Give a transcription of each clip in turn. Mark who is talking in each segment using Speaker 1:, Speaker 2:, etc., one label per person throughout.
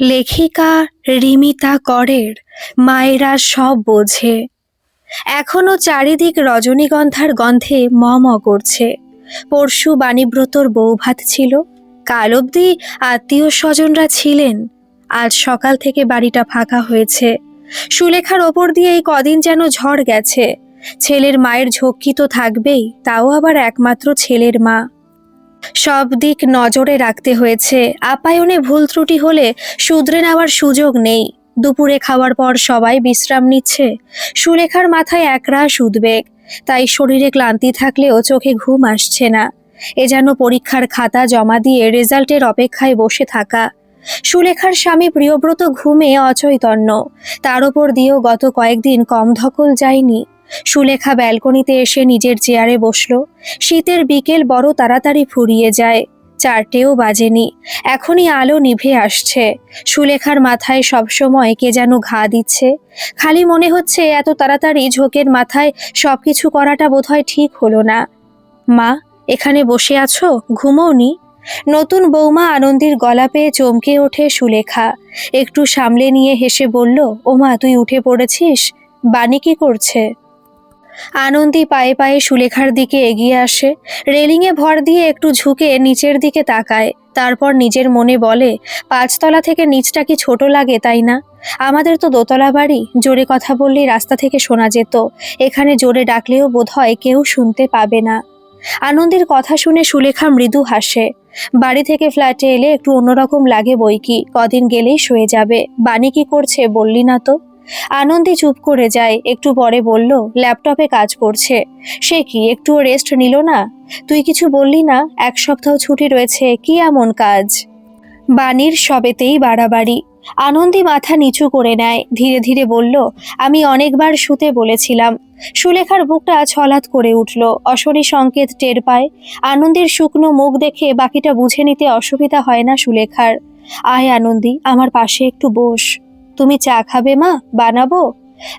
Speaker 1: লেখিকা রিমিতা করের মায়েরা সব বোঝে। এখনও চারিদিক রজনীগন্ধার গন্ধে ম ম করছে। পরশু বাণীব্রতর বৌভাত ছিল। কাল অবধি আত্মীয় স্বজনরা ছিলেন। আজ সকাল থেকে বাড়িটা ফাঁকা হয়েছে। সুলেখার ওপর দিয়ে এই কদিন যেন ঝড় গেছে। ছেলের মায়ের ঝক্কি তো থাকবেই, তাও আবার একমাত্র ছেলের মা। সব দিক নজরে রাখতে হয়েছে। আপায়নে ভুল ত্রুটি হলে শুধরে নেওয়ার সুযোগ নেই। দুপুরে খাওয়ার পর সবাই বিশ্রাম নিচ্ছে। সুলেখার মাথায় একরাশ উদ্বেগ। তাই শরীরে ক্লান্তি থাকলেও চোখে ঘুম আসছে না। এ যেন পরীক্ষার খাতা জমা দিয়ে রেজাল্টের অপেক্ষায় বসে থাকা। সুলেখার স্বামী প্রিয়ব্রত ঘুমে অচৈতন্য। তার ওপর দিয়েও গত কয়েকদিন কম ধকল যায়নি। সুলেখা ব্যালকনিতে এসে নিজের চেয়ারে বসল। শীতের বিকেল বড় তাড়াতাড়ি ফুরিয়ে যায়। চারটেও বাজেনি। এখনই আলো নিভে আসছে। সুলেখার মাথায় সবসময় কে যেন ঘা দিচ্ছে। খালি মনে হচ্ছে এত তাড়াতাড়ি ঝোঁকের মাথায় সবকিছু করাটা বোধহয় ঠিক হলো না। মা, এখানে বসে আছো? ঘুমোওনি? নতুন বৌমা আনন্দের গলা পেয়ে চমকে ওঠে সুলেখা। একটু সামলে নিয়ে হেসে বলল, ওমা, তুই উঠে পড়েছিস? বাণী কি করছে? আনন্দী পায়ে পায়ে সুলেখার দিকে এগিয়ে আসে। রেলিংয়ে ভর দিয়ে একটু ঝুঁকে নিচের দিকে তাকায়। তারপর নিজের মনে বলে, পাঁচতলা থেকে নিচটা কি ছোট লাগে তাই না? আমাদের তো দোতলা বাড়ি, জোরে কথা বললেই রাস্তা থেকে শোনা যেত। এখানে জোরে ডাকলেও বোধহয় কেউ শুনতে পাবে না। আনন্দের কথা শুনে সুলেখা মৃদু হাসে। বাড়ি থেকে ফ্ল্যাটে এলে একটু অন্যরকম লাগে বই কি? কদিন গেলেই শুয়ে যাবে। বাণী কি করছে বললি না তো? আনন্দে চুপ করে যায়। একটু পরে বলল, ল্যাপটপে কাজ করছে। সে কি, একটুও রেস্ট নিল না? তুই কিছু বললি না? এক সপ্তাহ ছুটি রয়েছে, কি এমন কাজ? বাণীর সবেতেই বাড়াবাড়ি। আনন্দী মাথা নিচু করে নেয়। ধীরে ধীরে বলল, আমি অনেকবার শুতে বলেছিলাম। সুলেখার বুকটা ছলাৎ করে উঠল। অশনি সংকেত টের পায়। আনন্দের শুকনো মুখ দেখে বাকিটা বুঝে নিতে অসুবিধা হয় না সুলেখার। আয় আনন্দী, আমার পাশে একটু বস। তুমি চা খাবে মা? বানাবো?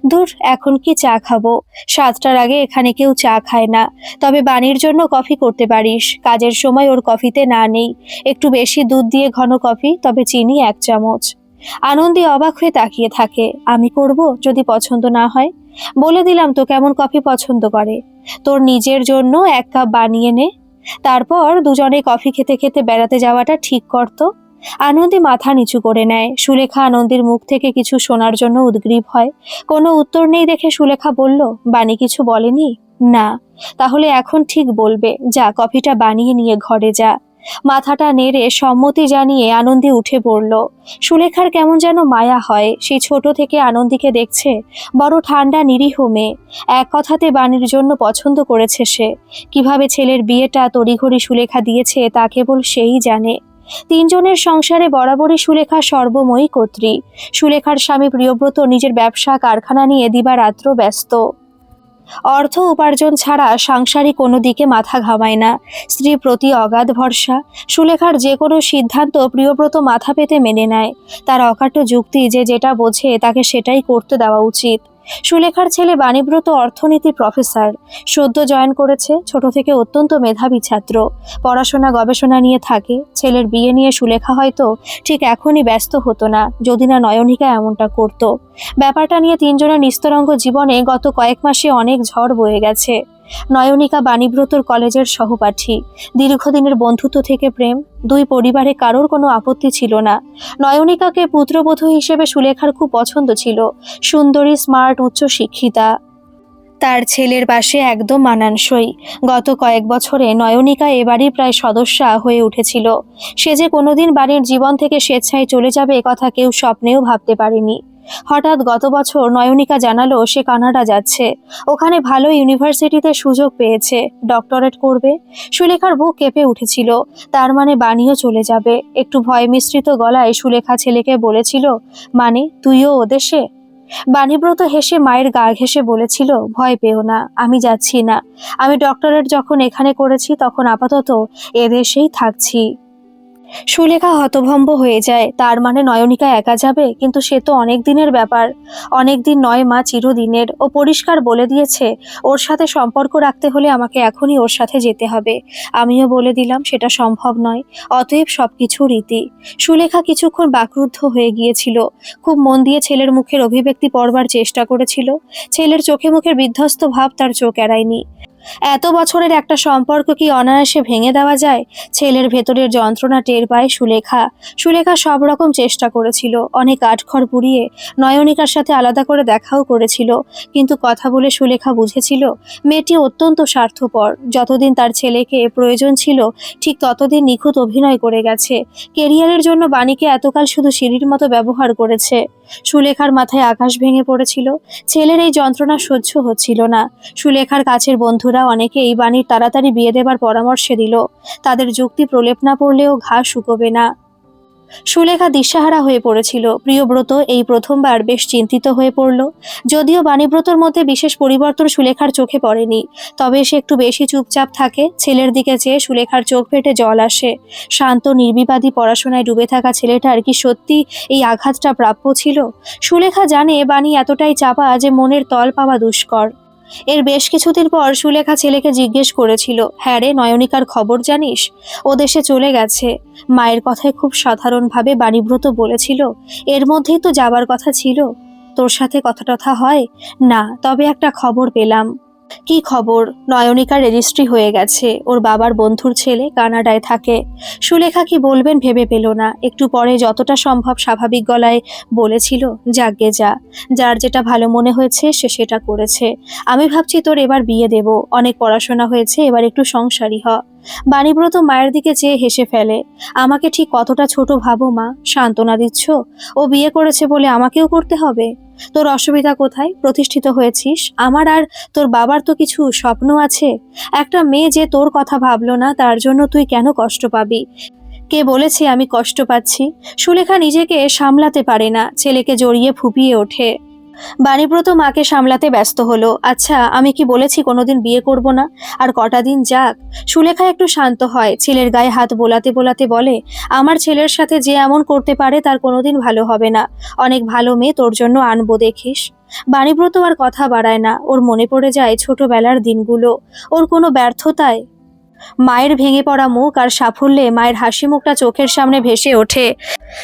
Speaker 1: দূর এখন কি চা খাব? সাতটার আগে এখানে কেউ চা খায় না। তবে বাণীর জন্য কফি করতে পারিস। কাজের সময় ওর কফিতে না নেই। একটু বেশি দুধ দিয়ে ঘন কফি, তবে চিনি এক চামচ। আনন্দী অবাক হয়ে তাকিয়ে থাকে। আমি করব যদি পছন্দ না হয়? বলে দিলাম তো কেমন কফি পছন্দ করে। তোর নিজের জন্য এক কাপ বানিয়ে নে। তারপর দুজনে কফি খেতে খেতে বেড়াতে যাওয়াটা ঠিক করতো আনন্দী মাথা নিচু করে নেয়। সুলেখা আনন্দের মুখ থেকে কিছু শোনার জন্য উদ্গ্রীব হয়। কোনো উত্তর নেই দেখে সুলেখা বলল, বাণী কিছু বলেনি? না। তাহলে এখন ঠিক বলবে। যা, কফিটা বানিয়ে নিয়ে ঘরে যা। মাথাটা নেড়ে সম্মতি জানিয়ে আনন্দী উঠে পড়ল। সুলেখার কেমন যেন মায়া হয়। সে ছোট থেকে আনন্দীকে দেখছে। বড় ঠান্ডা, নিরীহ মেয়ে। এক কথাতে বাণীর জন্য পছন্দ করেছে সে। কীভাবে ছেলের বিয়েটা তড়িঘড়ি সুলেখা দিয়েছে তা কেবল সেই জানে। তিনজনের সংসারে বরাবরই সুলেখা সর্বময়ী কর্ত্রী। সুলেখার স্বামী প্রিয়ব্রত নিজের ব্যবসা কারখানা নিয়ে দিবারাত্র ব্যস্ত। অর্থ উপার্জন ছাড়া সাংসারিক কোনো দিকে মাথা ঘামায় না। স্ত্রীর প্রতি অগাধ ভরসা। সুলেখার যে কোনো সিদ্ধান্ত প্রিয়ব্রত মাথা পেতে মেনে নেয়। তার অকাট্য যুক্তি যে যেটা বোঝে তাকে সেটাই করতে দেওয়া উচিত। সুলেখার ছেলে বাণীব্রত অর্থনীতি প্রফেসর। সদ্য জয়েন করেছে ছোট থেকে অত্যন্ত মেধাবী ছাত্র। পড়াশোনা, গবেষণা নিয়ে থাকে। ছেলের বিয়ে নিয়ে সুলেখা হয়তো ঠিক এখনই ব্যস্ত হতো না, যদি না নয়নিকা এমনটা করত। ব্যাপারটা নিয়ে তিনজনের নিস্তরঙ্গ জীবনে গত কয়েক মাসে অনেক ঝড় বয়ে গেছে। নয়নিকা বাণীব্রতর কলেজের সহপাঠী। দীর্ঘদিনের বন্ধুত্ব থেকে প্রেম, দুই পরিবারে কারোর কোনো আপত্তি ছিল না। নয়নিকাকে পুত্রবধূ হিসেবে সুলেখার খুব পছন্দ ছিল। সুন্দরী, স্মার্ট, উচ্চ শিক্ষিতা। তার ছেলের পাশে একদম মানানসই। গত কয়েক বছরে নয়নিকা এ বাড়ির প্রায় সদস্যা হয়ে উঠেছিল। সে যে কোনোদিন বাড়ির জীবন থেকে স্বেচ্ছায় চলে যাবে কথা কেউ স্বপ্নেও ভাবতে পারেনি। হঠাৎ গত বছর নয়নিকা জানালো সে কানাডা যাচ্ছে। ওখানে ভালো ইউনিভার্সিটিতে সুযোগ পেয়েছে। ডক্টরেট করবে। সুলেখার বুক কেঁপে উঠেছিল। তার মানে বাণীও চলে যাবে। একটু ভয় মিশ্রিত গলায় সুলেখা ছেলেকে বলেছিল মানে তুইও ওদেশে বাণীব্রত হেসে মায়ের গা ঘেসে বলেছিল, ভয় পেও না, আমি যাচ্ছি না। আমি ডক্টরেট যখন এখানে করেছি, তখন আপাতত এদেশেই থাকছি। সুলেখা হতভম্ব হয়ে যায়। তার মানে নয়নিকা একা যাবে? কিন্তু সে তো অনেক দিনের ব্যাপার। অনেক দিন নয় মা চিরদিনের ও পরিষ্কার বলে দিয়েছে, ওর সাথে সম্পর্ক রাখতে হলে আমাকে এখনই ওর সাথে যেতে হবে। আমিও বলে দিলাম, সেটা সম্ভব নয়। অতএব সবকিছু রীতি। সুলেখা কিছুক্ষণ বাকরুদ্ধ হয়ে গিয়েছিল। খুব মন দিয়ে ছেলের মুখের অভিব্যক্তি পড়বার চেষ্টা করেছিল। ছেলের চোখে মুখের বিধ্বস্ত ভাব তার চোখ এড়ায়নি। এত বছরের একটা সম্পর্ক কি অনায়াসে ভেঙে দেওয়া যায়? ছেলের ভেতরের যন্ত্রণা টের পায় সুলেখা। সুলেখা সব রকম চেষ্টা করেছিল, অনেক আটখড় পুড়িয়ে, নয়নিকার সাথে আলাদা করে দেখাও করেছিল। কিন্তু কথা বলে সুলেখা বুঝেছিল, মেয়েটি অত্যন্ত স্বার্থপর। যতদিন তার ছেলেকে প্রয়োজন ছিল, ঠিক ততদিন নিখুঁত অভিনয় করে গেছে। কেরিয়ারের জন্য বাণীকে এতকাল শুধু সিঁড়ির মতো ব্যবহার করেছে। সুলেখার মাথায় আকাশ ভেঙে পড়েছিল। ছেলের এই যন্ত্রণা সহ্য হচ্ছিল না। সুলেখার কাছের বন্ধুরা অনেকে এই বাণীর তাড়াতাড়ি বিয়ে দেবার পরামর্শে দিল। তাদের যুক্তি প্রলেপ না পড়লেও ঘা শুকোবে না। সুলেখা দিশাহারা হয়ে পড়েছিল। প্রিয়ব্রত এই প্রথমবার বেশ চিন্তিত হয়ে পড়ল। যদিও বাণীব্রতর মধ্যে বিশেষ পরিবর্তন সুলেখার চোখে পড়েনি, তবে সে একটু বেশি চুপচাপ থাকে। ছেলের দিকে চেয়ে সুলেখার চোখ ফেটে জল আসে। শান্ত, নির্বিবাদী পড়াশোনায় ডুবে থাকা ছেলেটার কি সত্যি এই আঘাতটা প্রাপ্য ছিল? সুলেখা জানে বাণী এতটাই চাপা যে মনের তল পাওয়া দুষ্কর। এর বেশ কিছুদিন পর সুলেখা ছেলেকে জিজ্ঞেস করেছিল হ্যাঁ রে, নয়নিকার খবর জানিস? ও দেশে চলে গেছে। মায়ের কথায় খুব সাধারণভাবে বাণীব্রত বলেছিল, এর মধ্যেই তো যাবার কথা ছিল। তোর সাথে কথা টথা হয়? না, তবে একটা খবর পেলাম। কি খবর? নয়নিকা রেজিস্ট্রি হয়ে গেছে। ওর বাবার বন্ধুর ছেলে কানাডায় থাকে। সুলেখা কি বলবেন ভেবে পেল না। একটু পরে যতটা সম্ভব স্বাভাবিক গলায় বলেছিল, যাগে যা। যার যেটা ভালো মনে হয়েছে, সে সেটা করেছে। আমি ভাবছি তোর এবার বিয়ে দেব। অনেক পড়াশোনা হয়েছে, এবার একটু সংসারী হ। বাণীব্রত মায়ের দিকে চেয়ে হেসে ফেলে, আমাকে ঠিক কতটা ছোট ভাবো মা? সান্ত্বনা দিচ্ছ? ও বিয়ে করেছে বলে আমাকেও করতে হবে? তোর অসুবিধা কোথায়? প্রতিষ্ঠিত হয়েছিস? আমার আর তোর বাবার তো কিছু স্বপ্ন আছে? একটা মেয়ে যে তোর কথা ভাবলো না, তার জন্য তুই কেন কষ্ট পাবি? কে বলেছে আমি কষ্ট পাচ্ছি? সুলেখা নিজেকে সামলাতে পারে না, ছেলেকে জড়িয়ে ফুপিয়ে ওঠে। বাণীব্রত মাকে সামলাতে ব্যস্ত হলো। আচ্ছা আমি কি বলেছি কোনোদিন বিয়ে করব না? আর কটা দিন যাক? সুলেখা একটু শান্ত হয়। ছেলের গায়ে হাত বোলাতে বোলাতে বলে, আমার ছেলের সাথে যে এমন করতে পারে তার কোনোদিন ভালো হবে না। অনেক ভালো মেয়ে তোর জন্য আনব দেখিস। বাণীব্রত আর কথা বাড়ায় না। ওর মনে পড়ে যায় ছোটবেলার দিনগুলো। ওর কোনো ব্যর্থতায় মায়ের ভেঙে পড়া মুখ আর সাফল্যে মায়ের হাসি মুখটা চোখের সামনে ভেসে ওঠে।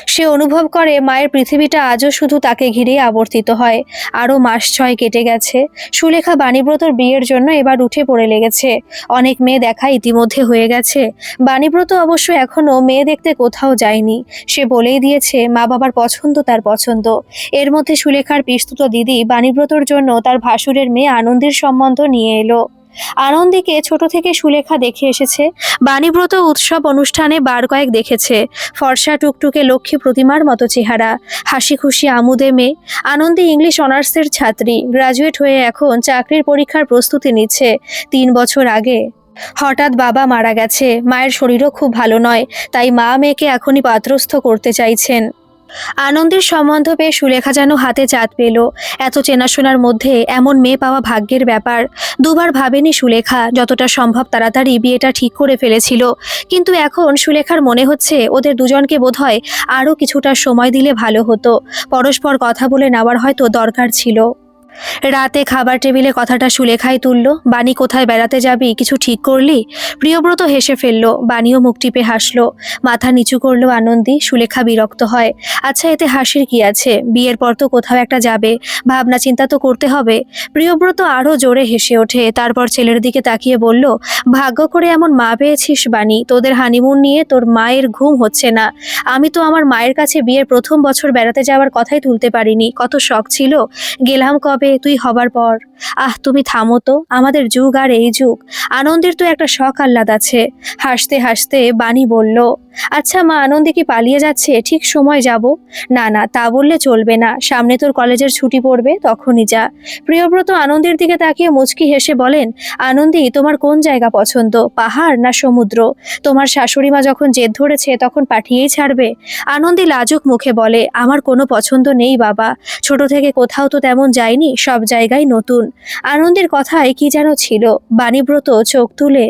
Speaker 1: সে অনুভব করে মায়ের পৃথিবীটা আজও শুধু তাকে ঘিরেই আবর্তিত হয়। আরও মাস ছয় কেটে গেছে। সুলেখা বাণীব্রতর বিয়ের জন্য এবার উঠে পড়ে লেগেছে। অনেক মেয়ে দেখা ইতিমধ্যে হয়ে গেছে। বাণীব্রত অবশ্য এখনও মেয়ে দেখতে কোথাও যায়নি। সে বলেই দিয়েছে, মা বাবার পছন্দ তার পছন্দ। এর মধ্যে সুলেখার পিস্তুত দিদি বাণীব্রতর জন্য তার ভাসুরের মেয়ে আনন্দের সম্বন্ধ নিয়ে এলো। আনন্দীকে ছোট থেকে সুলেখা দেখে এসেছে। বাণীব্রত উৎসব অনুষ্ঠানে বার কয়েক দেখেছে। ফর্সা টুকটুকে লক্ষ্মী প্রতিমার মতো চেহারা হাসি খুশি আমুদে মেয়ে, আনন্দী ইংলিশ অনার্সের ছাত্রী, গ্রাজুয়েট হয়ে এখন চাকরির পরীক্ষার প্রস্তুতি নিচ্ছে তিন বছর আগে। হঠাৎ বাবা মারা গেছে, মায়ের শরীরও খুব ভালো নয়, তাই মা মেয়েকে এখনই পাত্রস্থ করতে চাইছেন। আনন্দের সম্বন্ধ পেয়ে সুলেখা যেন হাতে চাঁদ পেল। এত চেনাশোনার মধ্যে এমন মেয়ে পাওয়া ভাগ্যের ব্যাপার। দুবার ভাবেনি সুলেখা যতটা সম্ভব তাড়াতাড়ি বিয়েটা ঠিক করে ফেলেছিল। কিন্তু এখন সুলেখার মনে হচ্ছে ওদের দুজনকে বোধহয় আরও কিছুটা সময় দিলে ভালো হতো। পরস্পর কথা বলে নেওয়ার হয়তো দরকার ছিল। রাতে খাবার টেবিলে কথাটা সুলেখাই তুলল, বাণী কোথায় বেড়াতে যাবি, কিছু ঠিক করলি? প্রিয়ব্রত হেসে ফেলল, বাণীও মুখ টিপে হাসলো। মাথা নিচু করল আনন্দী, সুলেখা বিরক্ত হয়। আচ্ছা এতে হাসির কি আছে? বিয়ের পর তো কোথাও একটা যাবে, ভাবনা চিন্তা তো করতে হবে। প্রিয়ব্রত আরও জোরে হেসে ওঠে, তারপর ছেলের দিকে তাকিয়ে বলল, ভাগ্য করে এমন মা পেয়েছিস, বাণী। তোদের হানিমুন নিয়ে তোর মায়ের ঘুম হচ্ছে না। আমি তো আমার মায়ের কাছে বিয়ের প্রথম বছর বেড়াতে যাওয়ার কথাই তুলতে পারিনি। কত শখ ছিল। গেলাম কবে? তুই হবার পর। আহ, তুমি থামো তো, আমাদের যুগ আর এই যুগ। আনন্দের তো একটা শখ আহ্লাদ আছে। হাসতে হাসতে বাণী বলল আচ্ছা মা, আনন্দে কি পালিয়ে যাচ্ছে? ঠিক সময় যাব? না না, তা বললে চলবে না। সামনে তোর কলেজের ছুটি পড়বে, তখনই যা। প্রিয়ব্রত আনন্দের দিকে তাকিয়ে মুচকি হেসে বলেন, আনন্দী, তোমার কোন জায়গা পছন্দ, পাহাড় না সমুদ্র? তোমার শাশুড়ি মা যখন জেদ ধরেছে, তখন পাঠিয়েই ছাড়বে? আনন্দী লাজুক মুখে বলে, আমার কোনো পছন্দ নেই বাবা। ছোট থেকে কোথাও তো তেমন যায়নি সব জায়গায় নতুন। আনন্দের কথায় কি যেন ছিল বাণীব্রত চোখ তুলে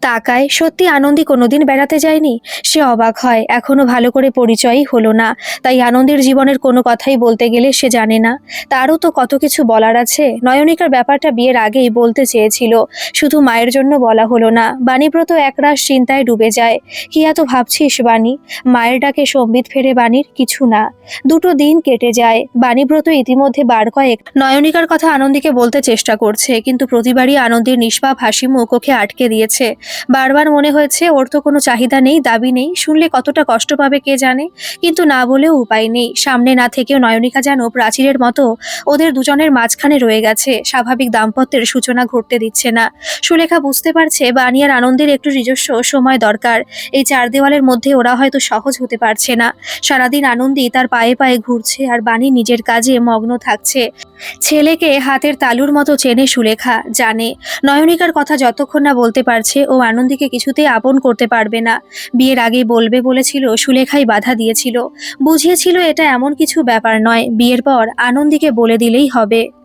Speaker 1: তাকায়, সত্যি আনন্দী কোনোদিন বেড়াতে যায়নি? সে অবাক হয়, এখনও ভালো করে পরিচয়ই হলো না। তাই আনন্দের জীবনের কোনো কথাই বলতে গেলে সে জানে না। তারও তো কত কিছু বলার আছে। নয়নিকার ব্যাপারটা বিয়ের আগেই বলতে চেয়েছিল। শুধু মায়ের জন্য বলা হলো না। বাণীব্রত একরাশ চিন্তায় ডুবে যায়। কি এত ভাবছিস, বাণী? মায়ের ডাকে সম্বিত ফেরে বাণীর কিছু না। দুটো দিন কেটে যায়। বাণীব্রত ইতিমধ্যে বার কয়েক নয়নিকার কথা আনন্দীকে বলতে চেষ্টা করছে, কিন্তু প্রতিবারই আনন্দের নিষ্পাপ হাসি মুখ ওকে আটকে দিয়েছে। বারবার মনে হয়েছে, ওর তো কোনো চাহিদা নেই, দাবি নেই। শুনলে কতটা কষ্ট পাবে কে জানে? কিন্তু না বলেও উপায় নেই। সামনে না থেকেও নয়নিকা যেন প্রাচীরের মতো ওদের দুজনের মাঝখানে রয়ে গেছে। স্বাভাবিক দাম্পত্যের সূচনা ঘটতে দিচ্ছে না। সুলেখা বুঝতে পারছে, বানিয়ার আনন্দের একটু নিজস্ব সময় দরকার। এই চার দেওয়ালের মধ্যে ওরা হয়তো সহজ হতে পারছে না। সারাদিন আনন্দী তার পায়ে পায়ে ঘুরছে আর বাণী নিজের কাজে মগ্ন থাকছে। ছেলেকে হাতের তালুর মতো চেনে সুলেখা, জানে। নয়নিকার কথা যতক্ষণ না বলতে পারছে ও আনন্দীকে কিছুতেই আপন করতে পারবে না। বিয়ের আগেই বলবে, বলেছিল, সুলেখাই বাধা দিয়েছিল। বুঝিয়েছিল, এটা এমন কিছু ব্যাপার নয়। বিয়ের পর আনন্দীকে বলে দিলেই হবে।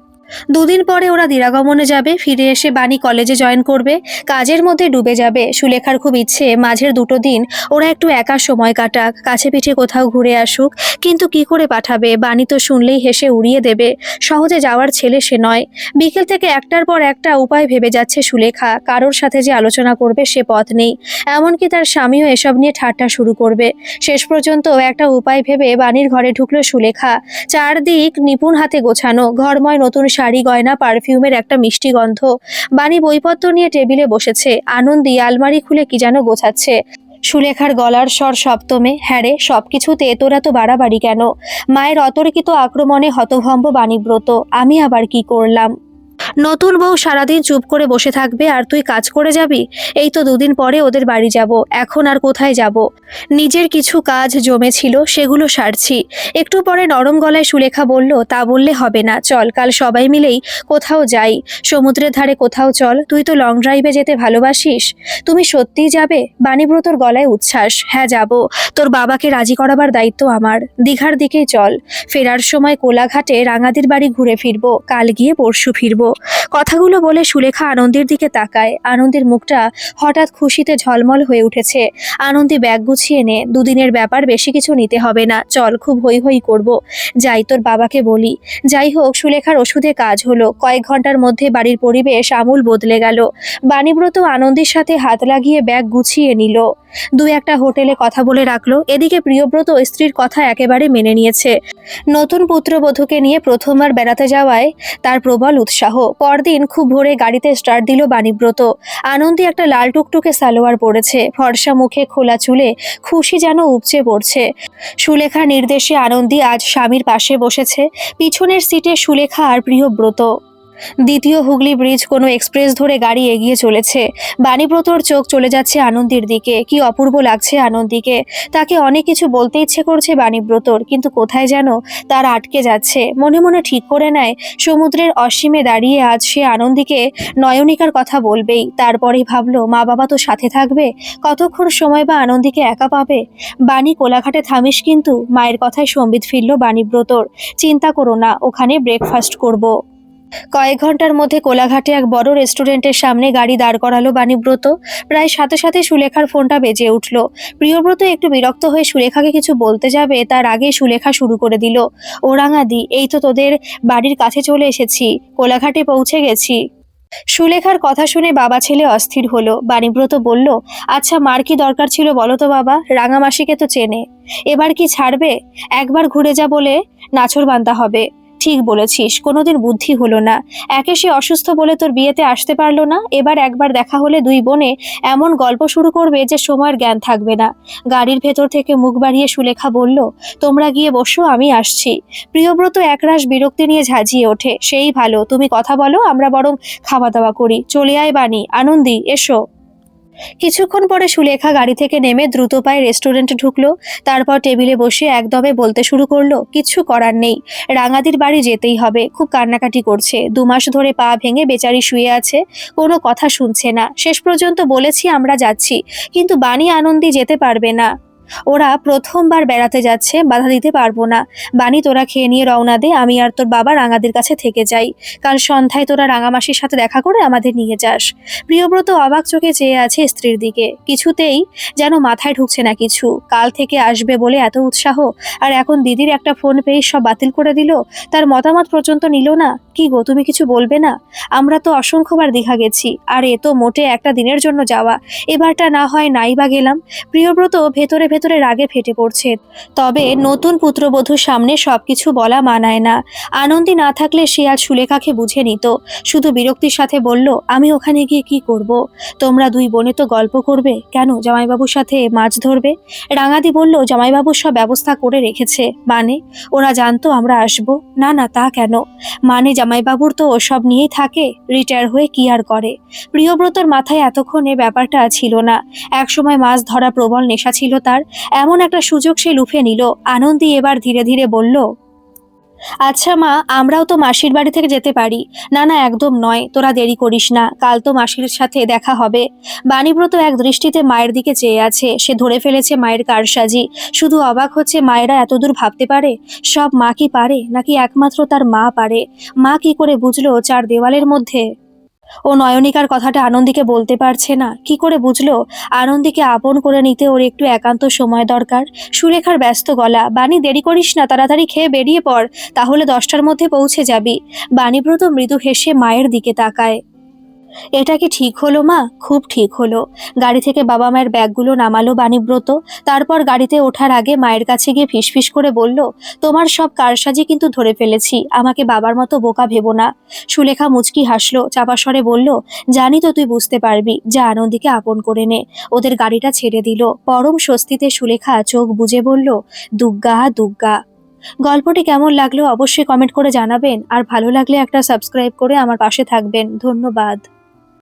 Speaker 1: দুদিন পরে ওরা দিরাগমনে যাবে, ফিরে এসে বাণী কলেজে জয়েন করবে। কাজের মধ্যে ডুবে যাবে, সুলেখার খুব ইচ্ছে, মাঝের দুটো দিন ওরা একটু একা সময় কাটাক, কাছে পিঠে কোথাও ঘুরে আসুক। কিন্তু কি করে পাঠাবে? বাণী তো শুনলেই হেসে উড়িয়ে দেবে। সহজে যাওয়ার ছেলে সে নয়। বিকেল থেকে একটার পর একটা উপায় ভেবে যাচ্ছে সুলেখা। কারোর সাথে যে আলোচনা করবে সে পথ নেই। এমনকি তার স্বামীও এসব নিয়ে ঠাট্টা শুরু করবে। শেষ পর্যন্ত একটা উপায় ভেবে বাণীর ঘরে ঢুকলো সুলেখা। চারদিক নিপুণ হাতে গোছানো, ঘরময় নতুন শাড়ি, গয়না, পারফিউমের একটা মিষ্টি গন্ধ। বাণী বইপত্র নিয়ে টেবিলে বসেছে। আনন্দী আলমারি খুলে কি যেন গোছাচ্ছে। সুলেখার গলার স্বর সপ্তমে। হ্যাঁ রে, সবকিছুতে তোরা তো বাড়াবাড়ি কেন? মায়ের অতর্কিত আক্রমণে হতভম্ব বাণীব্রত। আমি আবার কি করলাম? নতুন বউ সারাদিন চুপ করে বসে থাকবে আর তুই কাজ করে যাবি? এই তো দুদিন পরে ওদের বাড়ি যাব। এখন আর কোথায় যাব? নিজের কিছু কাজ জমেছিল, সেগুলো সারছি। একটু পরে নরম গলায় সুলেখা বলল, তা বললে হবে না। চল, কাল সবাই মিলেই কোথাও যাই। সমুদ্রের ধারে কোথাও চল। তুই তো লং ড্রাইভে যেতে ভালোবাসিস। তুমি সত্যিই যাবে? বাণীব্রতর গলায় উচ্ছ্বাস। হ্যাঁ যাব। তোর বাবাকে রাজি করাবার দায়িত্ব আমার। দীঘার দিকেই চল। ফেরার সময় কোলাঘাটে রাঙাদির বাড়ি ঘুরে ফিরবো। কাল গিয়ে পরশু ফিরবো। কথাগুলো বলে সুলেখা আনন্দের দিকে তাকায়। আনন্দের মুখটা হঠাৎ খুশিতে ঝলমল হয়ে উঠেছে। আনন্দে ব্যাগ গুছিয়ে নে, দুদিনের ব্যাপার বেশি কিছু নিতে হবে না। চল, খুব হই হই করব। যাই, তোর বাবাকে বলি। যাই হোক, সুলেখার ওষুধে কাজ হলো। কয়েক ঘণ্টার মধ্যে বাড়ির পরিবেশ আমূল বদলে গেল। বাণীব্রত আনন্দের সাথে হাত লাগিয়ে ব্যাগ গুছিয়ে নিল। দু একটা হোটেলে কথা বলে রাখল। এদিকে প্রিয়ব্রত স্ত্রীর কথা একেবারে মেনে নিয়েছে। নতুন পুত্রবধূকে নিয়ে প্রথমবার বেড়াতে যাওয়ায় তার প্রবল উৎসাহ। পরদিন খুব ভোরে গাড়িতে স্টার্ট দিল বাণীব্রত। আনন্দী একটা লাল টুকটুকে সালোয়ার পরেছে। ফর্সা মুখে খোলা চুলে খুশি যেন উপচে পড়ছে। সুলেখা নির্দেশে আনন্দী আজ স্বামীর পাশে বসেছে। পিছনের সিটে সুলেখা আর প্রিয়ব্রত। দ্বিতীয় হুগলি ব্রিজ কোনো এক্সপ্রেস ধরে গাড়ি এগিয়ে চলেছে। বাণীব্রতর চোখ চলে যাচ্ছে আনন্দের দিকে। কি অপূর্ব লাগছে আনন্দীকে। তাকে অনেক কিছু বলতে ইচ্ছে করছে বাণীব্রতর কিন্তু কোথায় যেন তার আটকে যাচ্ছে। মনে মনে ঠিক করে নেয়, সমুদ্রের অসীমে দাঁড়িয়ে আজ সে আনন্দীকে নয়নিকার কথা বলবেই। তারপরেই ভাবলো মা বাবা তো সাথে থাকবে, কতক্ষণ সময় বা আনন্দীকে একা পাবে? বাণী কোলাঘাটে থামিস কিন্তু, মায়ের কথায় সম্বিত ফিরল বাণীব্রতর চিন্তা করো না, ওখানে ব্রেকফাস্ট করব। কয়েক ঘণ্টার মধ্যে কোলাঘাটে এক বড় রেস্টুরেন্টের সামনে গাড়ি দাঁড় করালো বাণীব্রত। প্রায় সাথে সাথে সুলেখার ফোনটা বেজে উঠল। প্রিয়ব্রত একটু বিরক্ত হয়ে সুলেখাকে কিছু বলতে যাবে, তার আগে সুলেখা শুরু করে দিল, ওরাঙাদি, এই তো তোদের বাড়ির কাছে চলে এসেছি, কোলাঘাটে পৌঁছে গেছি। সুলেখার কথা শুনে বাবা ছেলে অস্থির হলো। বাণীব্রত বলল আচ্ছা মার কি দরকার ছিল বলো তো বাবা? রাঙামাসিকে তো চেনে। এবার কি ছাড়বে? একবার ঘুরে যা বলে নাছর বান্দা হবে। ঠিক বলেছিস, কোনোদিন বুদ্ধি হলো না। একে সে অসুস্থ বলে তোর বিয়েতে আসতে পারল না? এবার একবার দেখা হলে দুই বোনে এমন গল্প শুরু করবে যে সময়ের জ্ঞান থাকবে না। গাড়ির ভেতর থেকে মুখ বাড়িয়ে সুলেখা বলল, তোমরা গিয়ে বসো, আমি আসছি। প্রিয়ব্রত একরাশ বিরক্তি নিয়ে ঝাঁঝিয়ে ওঠে, সেই ভালো, তুমি কথা বলো, আমরা বরং খাওয়া দাওয়া করি। চলে আয় বাণী, আনন্দি, এসো। কিছুক্ষণ পরে সুলেখা গাড়ি থেকে নেমে দ্রুত পায়ে রেস্টুরেন্টে ঢুকলো। তারপর টেবিলে বসে একদমে বলতে শুরু করল কিচ্ছু করার নেই। রাঙাদির বাড়ি যেতেই হবে। খুব কান্নাকাটি করছে। দু মাস ধরে পা ভেঙে বেচারি শুয়ে আছে। কোনো কথা শুনছে না। শেষ পর্যন্ত বলেছি আমরা যাচ্ছি। কিন্তু বাণী আনন্দী যেতে পারবে না। ওরা প্রথমবার বেড়াতে যাচ্ছে, বাধা দিতে পারব না। বানি তোরা খেয়ে নিয়ে রওনা দে, আমি আর তোর বাবা রাঙাদের কাছে থেকে যাই। কাল সন্ধ্যায় তোরা রাঙামাসির সাথে দেখা করে আমাদের নিয়ে যাস। প্রিয়ব্রত অবাক চোখে চেয়ে আছে স্ত্রীর দিকে। কিছুতেই যেন মাথায় ঢুকছে না কিছু। কাল থেকে আসবে বলে এত উৎসাহ, আর এখন দিদির একটা ফোন পেয়ে সব বাতিল করে দিল। তার মতামত পর্যন্ত নিল না। কি গো, তুমি কিছু বলবে না? আমরা তো অসংখ্যবার দীঘা গেছি। আর, এ তো মোটে একটা দিনের জন্য যাওয়া। এবারটা না হয় নাই বা গেলাম। প্রিয়ব্রত ভেতরে ভেতরে রাগে ফেটে পড়ছে। তবে নতুন পুত্রবধূর সামনে সবকিছু বলা মানায় না। আনন্দী না থাকলে সে আর সুলেখাকে বুঝে নিত। শুধু বিরক্তির সাথে বলল, আমি ওখানে গিয়ে কি করব। তোমরা দুই বোনে তো গল্প করবে। কেন জামাইবাবুর সাথে মাছ ধরবে? রাঙাদি বলল জামাইবাবু সব ব্যবস্থা করে রেখেছে। মানে ওরা জানতো আমরা আসব। না না, তা কেন? মানে জামাইবাবুর তো ওসব নিয়েই থাকে, রিটায়ার হয়ে কি আর করে? প্রিয়ব্রতর মাথায় এতক্ষণে ব্যাপারটা ছিল না। একসময় মাছ ধরা প্রবল নেশা ছিল তার এমন একটা সুযোগ সে লুফে নিল। আনন্দী এবার ধীরে ধীরে বলল আচ্ছা মা, আমরাও তো মাসির বাড়ি থেকে যেতে পারি। না না, একদম নয়, তোরা দেরি করিস না, কাল তো মাসির সাথে দেখা হবে। বাণীব্রত এক দৃষ্টিতে মায়ের দিকে চেয়ে আছে। সে ধরে ফেলেছে মায়ের কারসাজি। শুধু অবাক হচ্ছে মায়েরা এতদূর ভাবতে পারে? সব মা কি পারে? নাকি একমাত্র তার মা পারে? মা কি করে বুঝলো চার দেওয়ালের মধ্যে? ও নয়নিকার কথাটা আনন্দীকে বলতে পারছে না। কি করে বুঝলো? আনন্দীকে আপন করে নিতে ওর একটু একান্ত সময় দরকার। সুরেখার ব্যস্ত গলা, বাণী দেরি করিস না, তাড়াতাড়ি খেয়ে বেরিয়ে পড়, তাহলে দশটার মধ্যে পৌঁছে যাবি। বাণীব্রত মৃদু হেসে মায়ের দিকে তাকায়। এটা কি ঠিক হলো মা? খুব ঠিক হলো। গাড়ি থেকে বাবা মায়ের ব্যাগগুলো নামালো বাণীব্রত। তারপর গাড়িতে ওঠার আগে মায়ের কাছে গিয়ে ফিসফিস করে বলল, তোমার সব কারসাজি কিন্তু ধরে ফেলেছি, আমাকে বাবার মতো বোকা ভেবো না। সুলেখা মুচকি হাসলো, চাপা স্বরে বলল, জানি তো তুই বুঝতে পারবি, যা আনন্দীকে আপন করে নে। ওদের গাড়িটা ছেড়ে দিল। পরম স্বস্তিতে সুলেখা চোখ বুজে বলল, দুগ্গা দুগ্গা। গল্পটি কেমন লাগল অবশ্যই কমেন্ট করে জানাবেন, আর ভালো লাগলে একটা সাবস্ক্রাইব করে আমার পাশে থাকবেন। ধন্যবাদ।